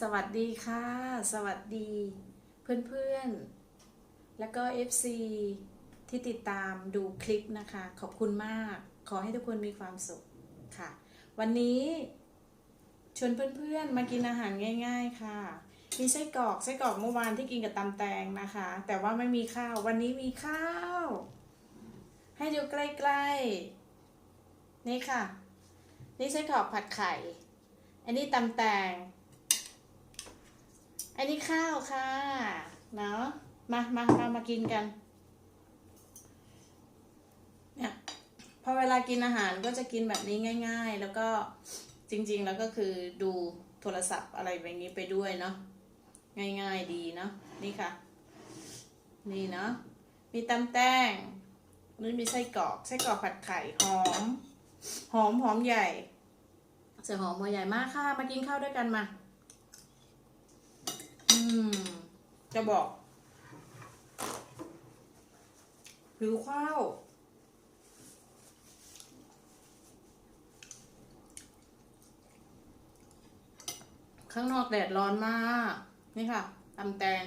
สวัสดีค่ะ สวัสดีเพื่อนๆ แล้วก็ FC ที่ติดตามดูคลิปนะคะ ขอบคุณมาก ขอให้ทุกคนมีความสุขค่ะ วันนี้ชวนเพื่อนๆ มากินอาหารง่าย ๆค่ะ มีไส้กรอกไส้กรอกเมื่อวานที่กินกับตำแตงนะคะ แต่ว่าไม่มีข้าว วันนี้มีข้าว ให้ดูใกล้ๆ นี่ค่ะ นี่ไส้กรอกผัดไข่ อันนี้ตำแตง อันนี้ข้าวค่ะ เนาะมามาเรามากินกัน เนี่ยพอเวลากินอาหารก็จะกินแบบนี้ง่าย ๆ แล้วก็จริง ๆ แล้วก็คือดูโทรศัพท์อะไรแบบนี้ไปด้วยเนาะง่ายๆดีเนาะนี่ค่ะ นี่เนาะมีตำแตงนี่มีไส้กรอกไส้กรอกผัดไข่หอม หอมหอมใหญ่เสือหอมหัวใหญ่มากค่ะ มากินข้าวด้วยกันมา ม จะบอกหิวข้าวข้างนอกแดดร้อนมาก นี่ค่ะตำแตง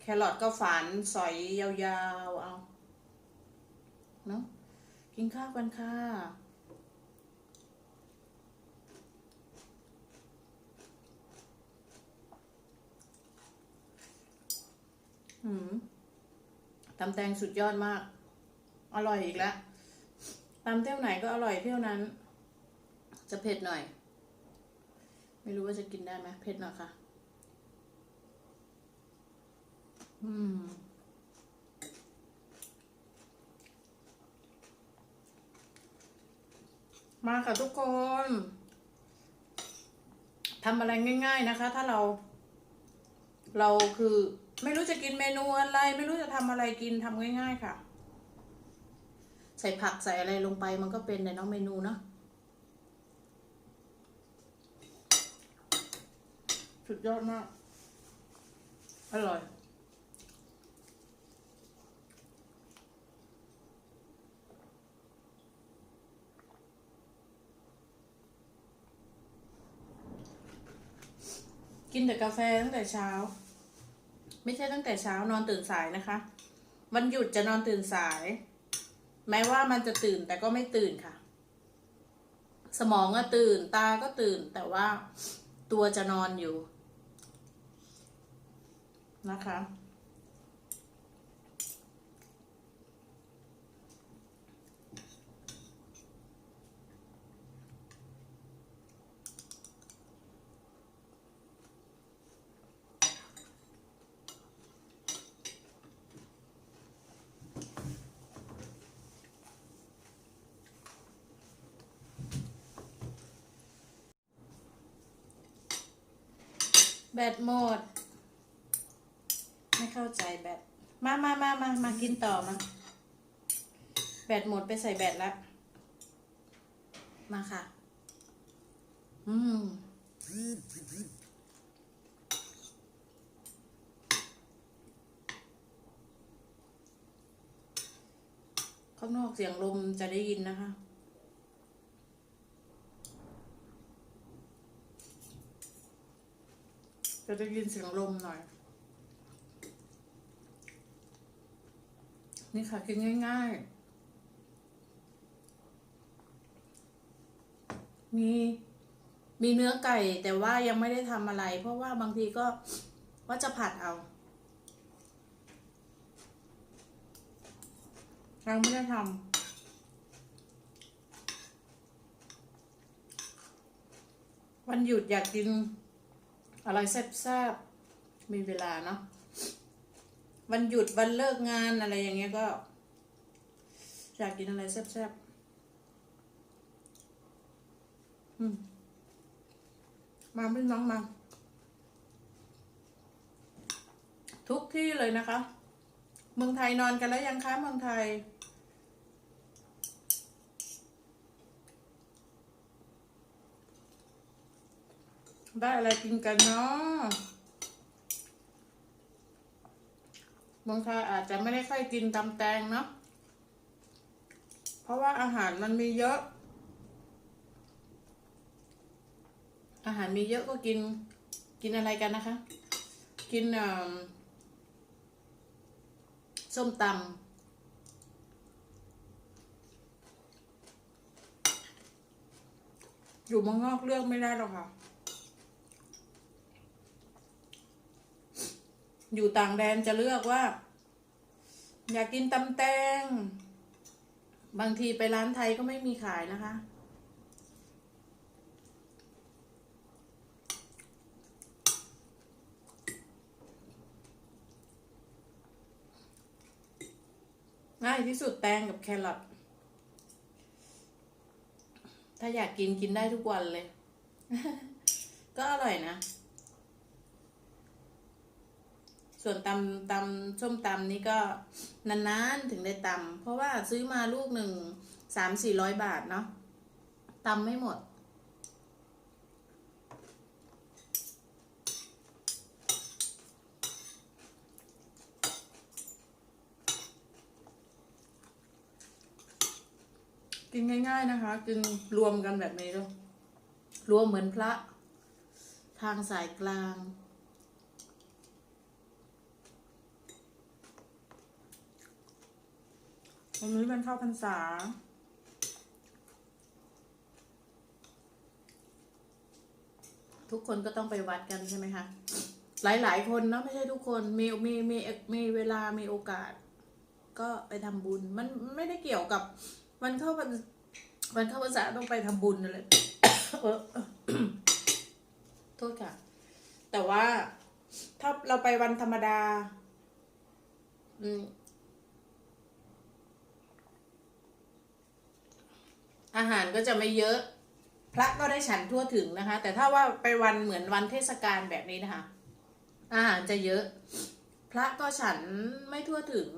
แครอทก็ฝานสอยยาวๆ เอา เนาะกินข้าวกันค่ะ ตำแตงสุดยอดมาก อร่อยอีกแล้วตำเที่ยวไหนก็อร่อยเที่ยวนั้น จะเผ็ดหน่อย ไม่รู้ว่าจะกินได้ไหมเผ็ดหน่อยค่ะ อืมมาค่ะทุกคนทำอะไรง่าย ๆนะคะ ถ้าเรา เราคือ ไม่รู้จะกินเมนูอะไร ไม่รู้จะทำอะไรกินทำง่าย ๆ ค่ะ ใส่ผักใส่อะไรลงไปมันก็เป็นในน้องเมนูเนาะสุดยอดมาก อร่อยกินแต่กาแฟตั้งแต่เช้า ไม่ใช่ตั้งแต่เช้านอนตื่นสายนะคะ วันหยุดจะนอนตื่นสาย แม้ว่ามันจะตื่นแต่ก็ไม่ตื่นค่ะ สมองก็ตื่นตาก็ตื่น แต่ว่าตัวจะนอนอยู่นะคะ บตหมด ไม่เข้าใจแบตมามามามามากินต่อมาแบตหมดไปใส่แบตแล้วมาค่ะ อืมข้างนอกเสียงลมจะได้ยินนะคะ จะได้ยินเสียงลมหน่อย นี่ค่ะกินง่าย ๆ มีมีเนื้อไก่แต่ว่ายังไม่ได้ทำอะไร เพราะว่าบางทีก็ว่าจะผัดเอายังไม่ได้ทำวันหยุดอยากกิน อะไรแซ่บๆ มีเวลาเนาะ วันหยุดวันเลิกงานอะไรอย่างเงี้ยก็ อยากกินอะไรแซ่บๆ อืม มาพี่น้องมา ทุกที่เลยนะคะ เมืองไทยนอนกันแล้วยังคะเมืองไทย ได้อะไรกินกันเนาะเมืองไทยอาจจะไม่ได้ค่อยกินตำแตงเนาะ เพราะว่าอาหารมันมีเยอะ อาหารมีเยอะก็กิน กินอะไรกันนะคะ กินส้มตำอยู่เมืองนอกเลือกไม่ได้หรอกค่ะ อยู่ต่างแดนจะเลือกว่า อยากกินตำแตง บางทีไปร้านไทยก็ไม่มีขายนะคะ ง่ายที่สุดแตงกับแครอทถ้าอยากกินกินได้ทุกวันเลย ก็อร่อยนะ ส่วนตำตำส้มตำนี่ก็นานๆถึงได้ตำเพราะว่าซื้อมาลูกหนึ่งสามสี่ร้อยบาทเนาะตำไม่หมด กินง่ายๆนะคะ กินรวมกันแบบนี้ด้วยรวมเหมือนพระ ทางสายกลาง วันนี้เป็นเข้าพรรษา ทุกคนก็ต้องไปวัดกันใช่ไหมคะหลาย ๆ คนเนาะไม่ใช่ทุกคนมีมีมีมีเวลามีโอกาส ก็ไปทำบุญ มันไม่ได้เกี่ยวกับ วันเข้าพรรวันเข้าพรรษาต้องไปทำบุญอะไรเออโทษค่ะ แต่ว่าถ้าเราไปวันธรรมดา อืม อาหารก็จะไม่เยอะ พระก็ได้ฉันทั่วถึงนะคะ แต่ถ้าว่าไปวันเหมือนวันเทศกาลแบบนี้นะคะ อาหารจะเยอะ พระก็ฉันไม่ทั่วถึง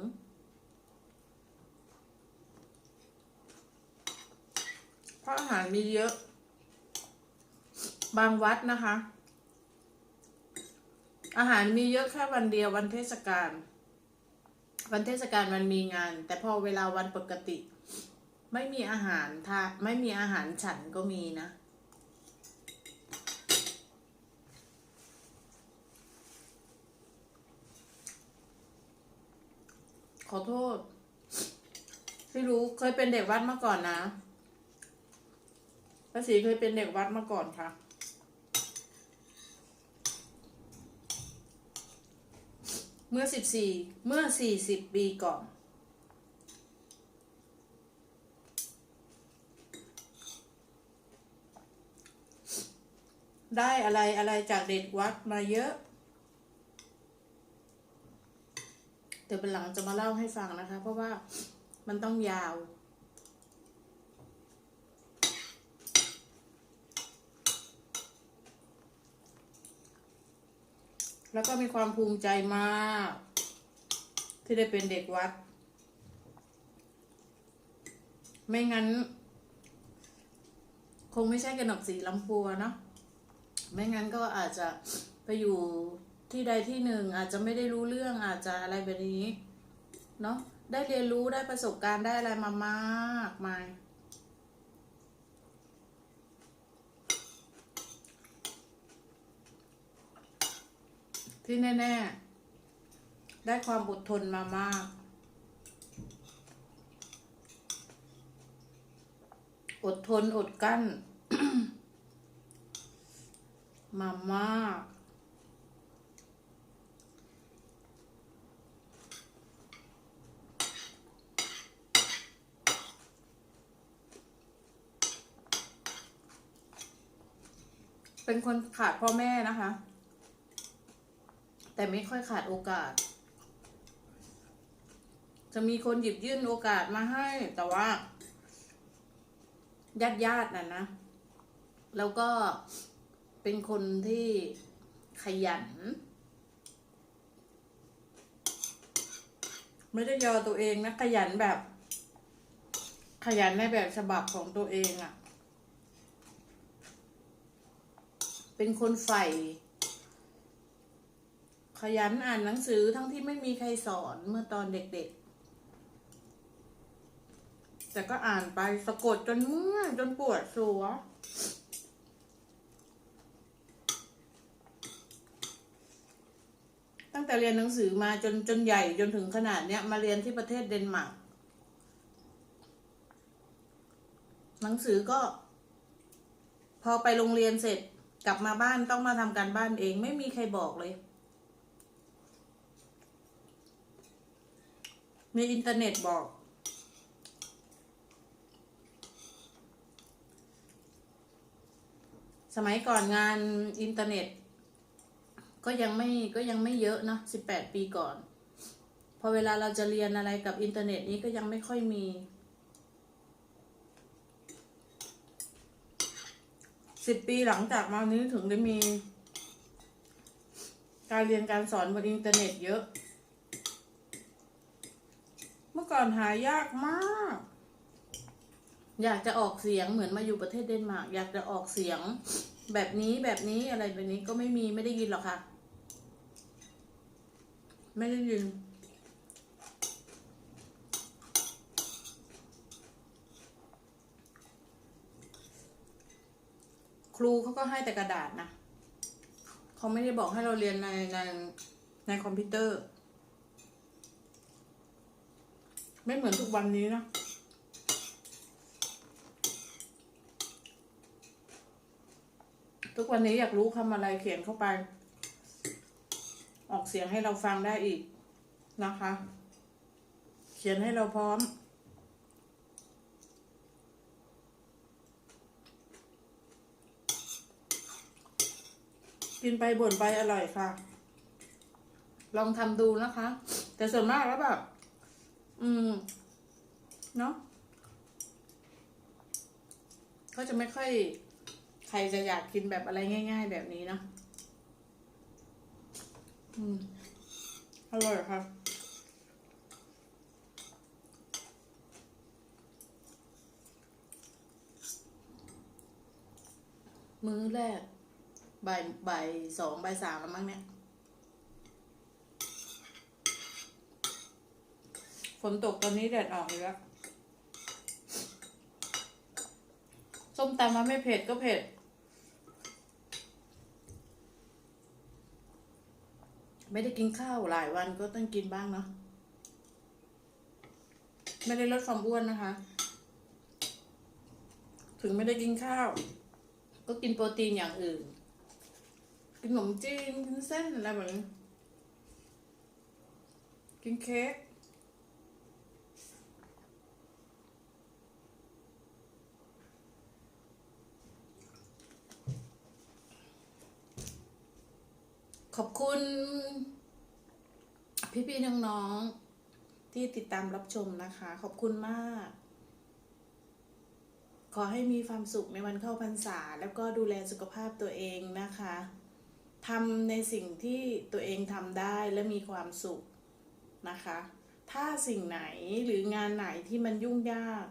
เพราะอาหารมีเยอะ บางวัดนะคะ อาหารมีเยอะแค่วันเดียววันเทศกาลวันเทศกาลมันมีงาน แต่พอเวลาวันปกติ ไม่มีอาหารทาไม่มีอาหารฉันก็มีนะ ขอโทษที่รู้เคยเป็นเด็กวัดมาก่อนนะป้าศรีเคยเป็นเด็กวัดมาก่อนค่ะเมื่อสิบสี่เมื่อสี่สิบปีก่อน ได้อะไรอะไรจากเด็กวัดมาเยอะ เดี๋ยวเป็นหลังจะมาเล่าให้ฟังนะคะ เพราะว่ามันต้องยาว แล้วก็มีความภูมิใจมาก ที่ได้เป็นเด็กวัด ไม่งั้น คงไม่ใช่กระหนกสีลำพัวเนาะ ไม่งั้นก็อาจจะไปอยู่ที่ใดที่หนึ่งอาจจะไม่ได้รู้เรื่องอาจจะอะไรแบบนี้เนาะได้เรียนรู้ได้ประสบการณ์ได้อะไรมามากมายที่แน่ ๆ ได้ความอดทนมามาก อดทนอดกั้น มามากเป็นคนขาดพ่อแม่นะคะ แต่ไม่ค่อยขาดโอกาส จะมีคนหยิบยื่นโอกาสมาให้ แต่ว่าญาติญาติๆน่ะนะ แล้วก็ เป็นคนที่ขยัน ไม่ได้ยอตัวเองนะ ขยันแบบ ขยันในแบบฉบับของตัวเองอะ่ะ เป็นคนใฝ่ขยันอ่านหนังสือทั้งที่ไม่มีใครสอนเมื่อตอนเด็กๆ แต่ก็อ่านไปสะกดจนเมื่อยจนปวดหัว แต่เรียนหนังสือมาจนจนใหญ่จนถึงขนาดเนี้ยมาเรียนที่ประเทศเดนมาร์กหนังสือก็ พอไปโรงเรียนเสร็จกลับมาบ้านต้องมาทำการบ้านเองไม่มีใครบอกเลย มีอินเทอร์เน็ตบอก สมัยก่อนงานอินเทอร์เน็ต ก็ยังไม่ก็ยังไม่เยอะเนะสิบแปดปีก่อน พอเวลาเราจะเรียนอะไรกับอินเทอร์เน็ตนี้ก็ยังไม่ค่อยมี สิบปีหลังจากมานี้ถึงได้มี การเรียนการสอนบนอินเทอร์เน็ตเยอะ เมื่อก่อนหายากมาก อยากจะออกเสียงเหมือนมาอยู่ประเทศเดนมาร์กอยากจะออกเสียงแบบนี้แบบนี้อะไรแบบนี้ก็ไม่มีไม่ได้ยินหรอกค่ะ ไม่ได้ยินครูเขาก็ให้แต่กระดาษนะเขาไม่ได้บอกให้เราเรียนในในในคอมพิวเตอร์ ไม่เหมือนทุกวันนี้นะทุกวันนี้อยากรู้คำอะไรเขียนเข้าไป ออกเสียงให้เราฟังได้อีกนะคะ เขียนให้เราพร้อม กินไปบ่นไปอร่อยค่ะ ลองทำดูนะคะ แต่ส่วนมากแล้วแบบ อืม เนาะก็จะไม่ค่อย ใครจะอยากกินแบบอะไรง่าย ๆ แบบนี้เนาะ อืมอร่อยค่ะมื้อแรกบ่ายบ่ายสองบ่ายสามแล้วมั้งเนี่ย ฝนตกตอนนี้แดดออกอีกแล้ว ส้มตำมาไม่เผ็ดก็เผ็ด ไม่ได้กินข้าวหลายวันก็ต้องกินบ้างเนาะไม่ได้ลดความอ้วนนะคะ ถึงไม่ได้กินข้าว ก็กินโปรตีนอย่างอื่น กินขนมจีนกินเส้นอะไรแบบนี้กินเค้ก ขอบคุณ พี่ๆน้องๆที่ติดตามรับชมนะคะ ขอบคุณมาก ขอให้มีความสุขในวันเข้าพรรษา แล้วก็ดูแลสุขภาพตัวเองนะคะทำในสิ่งที่ตัวเองทำได้และมีความสุขนะคะ ถ้าสิ่งไหนหรืองานไหนที่มันยุ่งยาก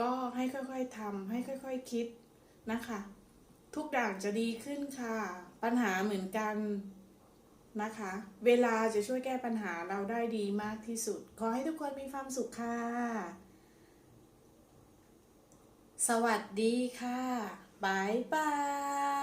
ก็ให้ค่อยๆทำให้ค่อยๆคิดนะคะ ทุกอย่างจะดีขึ้นค่ะ ปัญหาเหมือนกัน นะคะ เวลาจะช่วยแก้ปัญหาเราได้ดีมากที่สุด ขอให้ทุกคนมีความสุขค่ะ สวัสดีค่ะบายบาย